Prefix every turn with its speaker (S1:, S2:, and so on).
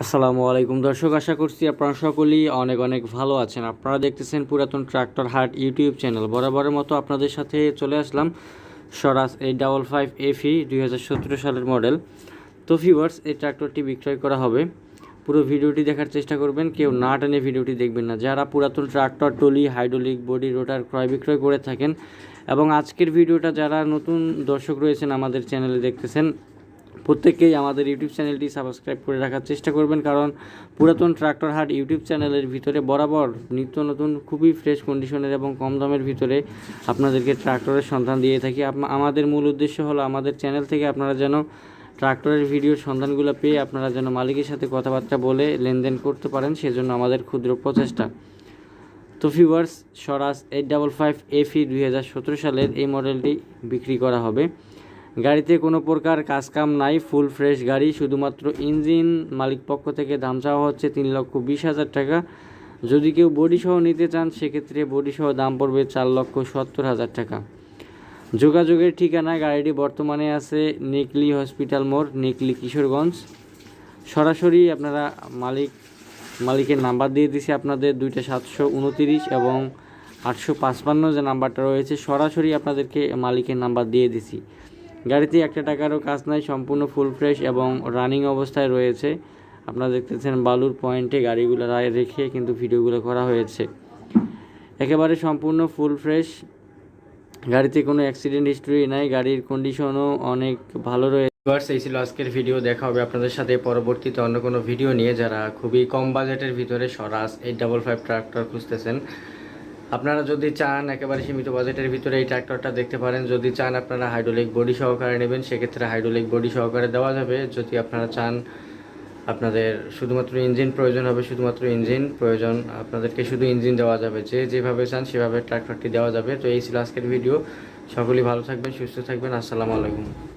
S1: আসসালামু আলাইকুম। দর্শক, আশা করছি আপনারা সকলেই অনেক অনেক ভালো আছেন। আপনারা দেখতেছেন পুরাতন ট্রাক্টর হাট ইউটিউব চ্যানেল। বরাবরের মতো আপনাদের সাথে চলে আসলাম Swaraj eight double five FE দুই হাজার সতেরো সালের মডেল। তো ভিউয়ার্স এই ট্রাক্টরটি বিক্রয় করা হবে। পুরো ভিডিওটি দেখার চেষ্টা করবেন। কেউ না টেনে ভিডিওটি দেখবেন না। যারা পুরাতন tractor, trolley, hydraulic body rotor ক্রয় বিক্রয় করে থাকেন এবং আজকের ভিডিওটা যারা নতুন দর্শক রয়েছেন আমাদের চ্যানেলে দেখতেছেন প্রত্যেকেই আমাদের ইউটিউব চ্যানেলটি সাবস্ক্রাইব করে রাখার চেষ্টা করবেন, কারণ পুরাতন ট্রাক্টর হাট ইউটিউব চ্যানেলের ভিতরে বরাবর নিত্য নতুন, খুবই ফ্রেশ কন্ডিশনের এবং কম দামের ভিতরে আপনাদেরকে ট্রাক্টরের সন্ধান দিয়ে থাকি। আমাদের মূল উদ্দেশ্য হলো আমাদের চ্যানেল থেকে আপনারা যেন ট্রাক্টরের ভিডিওর সন্ধানগুলো পেয়ে আপনারা যেন মালিকের সাথে কথাবার্তা বলে লেনদেন করতে পারেন, সেজন্য আমাদের ক্ষুদ্র প্রচেষ্টা। তো viewers Swaraj eight double five FE দুই হাজার সতেরো সালের এই মডেলটি বিক্রি করা হবে। গাড়িতে কোনো প্রকার কাজকাম নাই ফুল ফ্রেশ গাড়ি, শুধুমাত্র ইঞ্জিন মালিক পক্ষ থেকে দাম চাওয়া হচ্ছে তিন লক্ষ বিশ হাজার টাকা। যদি কেউ বডি সহ নিতে চান, সেক্ষেত্রে বডি সহ দাম পড়বে চার লক্ষ সত্তর হাজার টাকা। যোগাযোগের ঠিকানা গাড়িটি বর্তমানে আছে নেকলি হসপিটাল মোড়, নেকলি কিশোরগঞ্জ। সরাসরি আপনারা মালিক, মালিকের নাম্বার দিয়ে দিছি আপনাদের, দুইটা সাতশো উনতিরিশ এবং আটশো পাঁচপান্ন যে নাম্বারটা রয়েছে, সরাসরি আপনাদেরকে মালিকের নাম্বার দিয়ে দিছি। গাড়িতে একটা টাকারও কাজ নাই, সম্পূর্ণ ফুল ফ্রেশ এবং রানিং অবস্থায় রয়েছে। আপনারা দেখতেছেন বালুর পয়েন্টে গাড়িগুলো রেখে কিন্তু ভিডিওগুলো করা হয়েছে। একেবারে সম্পূর্ণ ফুল ফ্রেশ গাড়িতে কোনো অ্যাক্সিডেন্ট হিস্ট্রি নাই, গাড়ির কন্ডিশনও অনেক ভালো রয়েছে ভিউয়ার্স এই ছিল আজকের ভিডিও দেখা হবে আপনাদের সাথে পরবর্তীতে অন্য কোনো ভিডিও নিয়ে। যারা খুবই কম বাজেটের ভিতরে Swaraj eight double five tractor খুঁজতেছেন আপনারা যদি চান একেবারে সীমিত বাজেটের ভিতরে এই ট্র্যাক্টরটা দেখতে পারেন, যদি চান আপনারা হাইড্রোলিক বডি সহকারে নেবেন, সেক্ষেত্রে হাইড্রোলিক বডি সহকারে দেওয়া যাবে। যদি আপনারা চান আপনাদের শুধুমাত্র ইঞ্জিন প্রয়োজন হবে, শুধুমাত্র ইঞ্জিন প্রয়োজন আপনাদেরকে শুধু ইঞ্জিন দেওয়া যাবে। যে যেভাবে চান সেভাবে ট্র্যাক্টরটি দেওয়া যাবে। তো এই ছিল আজকের ভিডিও সকলেই ভালো থাকবেন, সুস্থ থাকবেন। আসসালামু আলাইকুম।